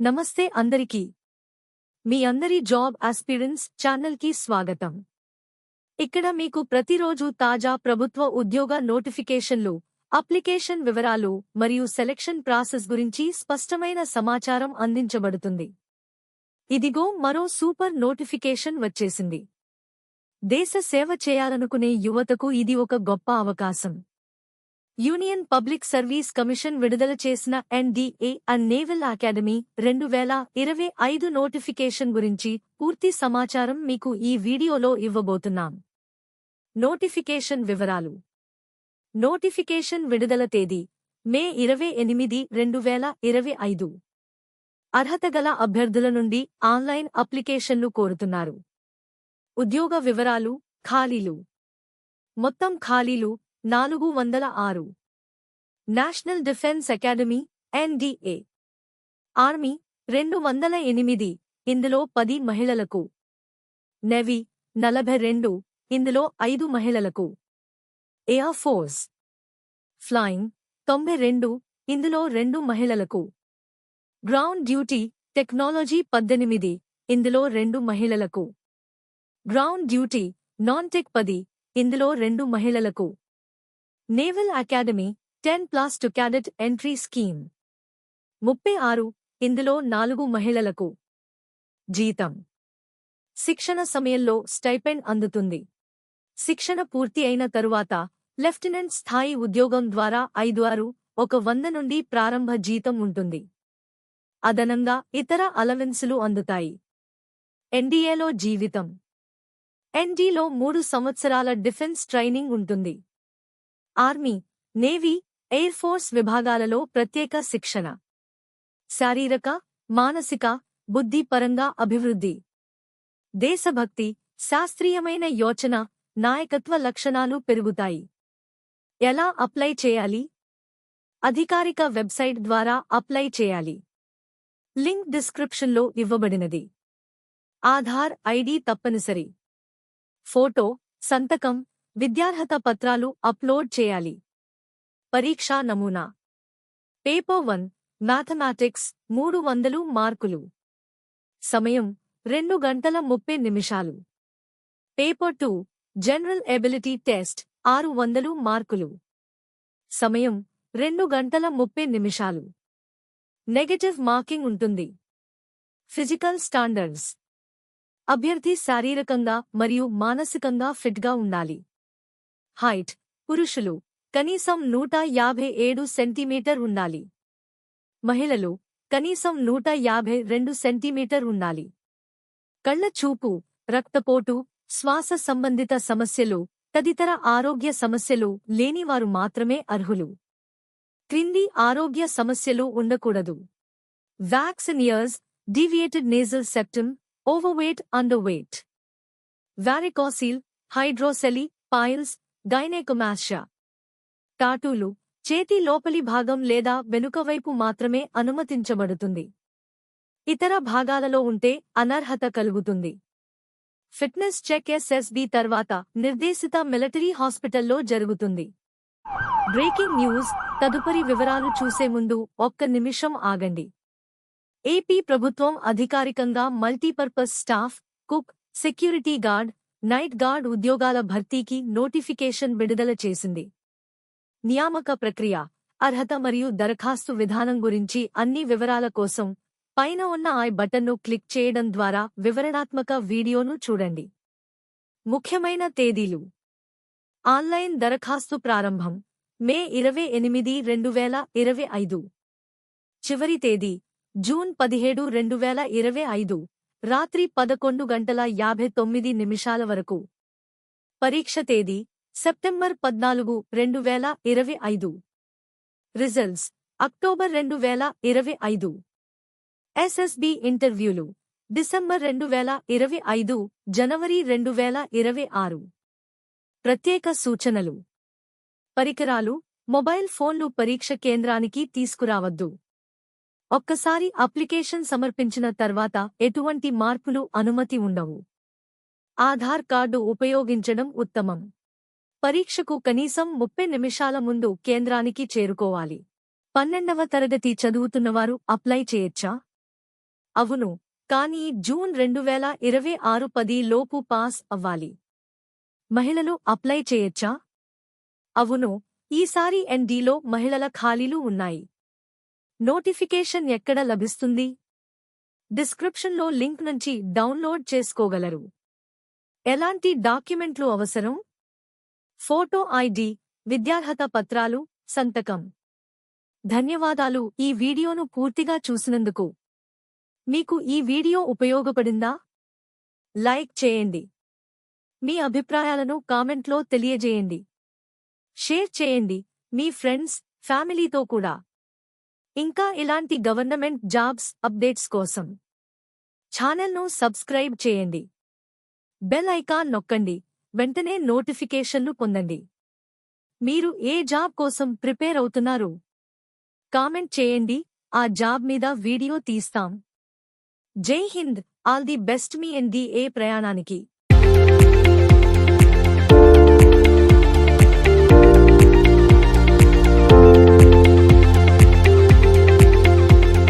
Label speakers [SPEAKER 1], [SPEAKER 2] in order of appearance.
[SPEAKER 1] నమస్తే అందరికీ. మీ అందరి జాబ్ ఆస్పిరెన్స్ ఛానల్కి స్వాగతం. ఇక్కడ మీకు ప్రతిరోజు తాజా ప్రభుత్వ ఉద్యోగ నోటిఫికేషన్లు అప్లికేషన్ వివరాలు మరియు సెలక్షన్ ప్రాసెస్ గురించి స్పష్టమైన సమాచారం అందించబడుతుంది. ఇదిగో మరో సూపర్ నోటిఫికేషన్ వచ్చేసింది. దేశ సేవ చేయాలనుకునే యువతకు ఇది ఒక గొప్ప అవకాశం. యూనియన్ పబ్లిక్ సర్వీస్ కమిషన్ విడుదల చేసిన ఎన్డీఏ అండ్ నేవల్ అకాడమీ రెండు వేల ఇరవై ఐదు నోటిఫికేషన్ గురించి పూర్తి సమాచారం మీకు ఈ వీడియోలో ఇవ్వబోతున్నాం. నోటిఫికేషన్ వివరాలు. నోటిఫికేషన్ విడుదల తేదీ మే ఇరవై ఎనిమిది రెండు వేల ఇరవై ఐదు. అర్హత గల అభ్యర్థుల నుండి ఆన్లైన్ అప్లికేషన్లు కోరుతున్నారు. ఉద్యోగ వివరాలు ఖాళీలు. మొత్తం ఖాళీలు నాలుగు వందల ఆరు. National defence academy NDA army రెండు వందల ఎనిమిది ఇందులో పది మహిళలకు. నెవీ నలభై రెండు ఇందులో ఐదు మహిళలకు. Air force. ఫ్లయింగ్ తొంభై రెండు ఇందులో రెండు మహిళలకు. గ్రౌండ్ డ్యూటీ టెక్నాలజీ పద్దెనిమిది ఇందులో రెండు మహిళలకు. గ్రౌండ్ డ్యూటీ నాన్ టెక్ పది ఇందులో రెండు మహిళలకు. Naval academy ten plus two cadet entry scheme. ముప్పై ఆరు ఇందులో నాలుగు మహిళలకు జీతం. శిక్షణ సమయంలో స్టైపెండ్ అందుతుంది. శిక్షణ పూర్తి అయిన తరువాత లెఫ్టినెంట్ స్థాయి ఉద్యోగం ద్వారా ఐదు ఆరు ఒక వంద నుండి ప్రారంభ జీతం ఉంటుంది. అదనంగా ఇతర అలవెన్సులు అందుతాయి. ఎన్డీఏలో జీవితం. ఎన్డీలో మూడు సంవత్సరాల డిఫెన్స్ ట్రైనింగ్ ఉంటుంది. ఆర్మీ నేవీ ఎయిర్ ఫోర్స్ విభాగాలలో ప్రత్యేక శిక్షణ. శారీరక మానసిక బుద్ధిపరంగా అభివృద్ధి. దేశభక్తి శాస్త్రీయమైన యోచన నాయకత్వ లక్షణాలు పెరుగుతాయి. ఎలా అప్లై చేయాలి? అధికారిక వెబ్సైట్ ద్వారా అప్లై చేయాలి. లింక్ డిస్క్రిప్షన్లో ఇవ్వబడినది. ఆధార్ ఐడి తప్పనిసరి. ఫోటో సంతకం విద్యార్హత పత్రాలు అప్లోడ్ చేయాలి. పరీక్షా నమూనా. పేపర్ వన్ మ్యాథమెటిక్స్ మూడు వందలు మార్కులు. సమయం రెండు గంటల ముప్పై నిమిషాలు. Paper two general ability test ఆరు వందలు మార్కులు. సమయం రెండు గంటల ముప్పై నిమిషాలు. నెగటివ్ మార్కింగ్ ఉంటుంది. Physical standards. అభ్యర్థి శారీరకంగా మరియు మానసికంగా ఫిట్గా ఉండాలి. హైట్ పురుషులు కనీసం నూట యాభై ఏడు సెంటీమీటర్ ఉండాలి. మహిళలు కనీసం నూట యాభై రెండు సెంటీమీటర్ ఉండాలి. కళ్ళ చూపు రక్తపోటు శ్వాస సంబంధిత సమస్యలు తదితర ఆరోగ్య సమస్యలు లేనివారు మాత్రమే అర్హులు. క్రింది ఆరోగ్య సమస్యలు ఉండకూడదు. వ్యాక్సినియర్స్ deviated nasal septum overweight underweight varicocele hydrocele piles gynaecomastia టాటూలు చేతి లోపలి భాగం లేదా వెనుకవైపు మాత్రమే అనుమతించబడుతుంది. ఇతర భాగాలలో ఉంటే అనర్హత కలుగుతుంది. ఫిట్నెస్ చెక్ ఎస్ఎస్బి తర్వాత నిర్దేశిత మిలిటరీ హాస్పిటల్లో జరుగుతుంది. బ్రేకింగ్ న్యూస్ తదుపరి వివరాలు చూసే ముందు ఒక్క నిమిషం ఆగండి. ఏపీ ప్రభుత్వం అధికారికంగా multipurpose staff cook security guard night guard ఉద్యోగాల భర్తీకి నోటిఫికేషన్ విడుదల చేసింది. నియామక ప్రక్రియ అర్హత మరియు దరఖాస్తు విధానం గురించి అన్ని వివరాల కోసం పైన ఉన్న ఐ బటన్ను క్లిక్ చేయడం ద్వారా వివరణాత్మక వీడియోను చూడండి. ముఖ్యమైన తేదీలు. ఆన్లైన్ దరఖాస్తు ప్రారంభం మే ఇరవై ఎనిమిది రెండు వేల ఇరవై ఐదు. చివరి తేదీ జూన్ పదిహేడు రెండు వేల ఇరవై ఐదు. రాత్రి పదకొండు గంటల యాభై తొమ్మిది నిమిషాల వరకు. పరీక్ష తేదీ సెప్టెంబర్ పద్నాలుగు రెండు వేల ఇరవై ఐదు. రిజల్ట్స్ అక్టోబర్ రెండు వేల ఇరవై ఐదు. ఎస్ఎస్బి ఇంటర్వ్యూలు డిసెంబర్ రెండు వేల ఇరవై ఐదు జనవరి రెండు వేల ఇరవై ఆరు. ప్రత్యేక సూచనలు. పరికరాలు మొబైల్ ఫోన్లు పరీక్ష కేంద్రానికి తీసుకురావద్దు. ఒక్కసారి అప్లికేషన్ సమర్పించిన తర్వాత ఎటువంటి మార్పులు అనుమతి ఉండవు. ఆధార్ కార్డు ఉపయోగించడం ఉత్తమం. పరీక్షకు కనీసం ముప్పై నిమిషాల ముందు కేంద్రానికి చేరుకోవాలి. పన్నెండవ తరగతి చదువుతున్నవారు అప్లై చేయొచ్చా? అవును కానీ జూన్ రెండు వేల ఇరవై ఆరు పది లోపు పాస్ అవ్వాలి. మహిళలు అప్లై చేయొచ్చా? అవును ఈసారి ఎన్డీలో మహిళల ఖాళీలు ఉన్నాయి. నోటిఫికేషన్ ఎక్కడ లభిస్తుంది? డిస్క్రిప్షన్లో లింక్ నుంచి డౌన్లోడ్ చేసుకోగలరు. ఎలాంటి డాక్యుమెంట్లు అవసరం? ఫోటో ఐడి విద్యార్హత పత్రాలు సంతకం. ధన్యవాదాలు. ఈ వీడియోను పూర్తిగా చూసినందుకు. మీకు ఈ వీడియో ఉపయోగపడిందా? లైక్ చేయండి. మీ అభిప్రాయాలను కామెంట్లో తెలియజేయండి. షేర్ చేయండి. మీ ఫ్రెండ్స్ ఫ్యామిలీతో కూడా. ఇంకా ఇలాంటి గవర్నమెంట్ జాబ్స్ అప్డేట్స్ కోసం ఛానల్ను సబ్స్క్రైబ్ చేయండి. బెల్ ఐకాన్ నొక్కండి. వెంటనే నోటిఫికేషన్లు పొందండి. మీరు ఏ జాబ్ కోసం ప్రిపేర్ అవుతున్నారు? కామెంట్ చేయండి. ఆ జాబ్ మీద వీడియో తీస్తాం. జై హింద్. ఆల్ ది బెస్ట్ మీ ఎన్ ది ఏ ప్రయాణానికి.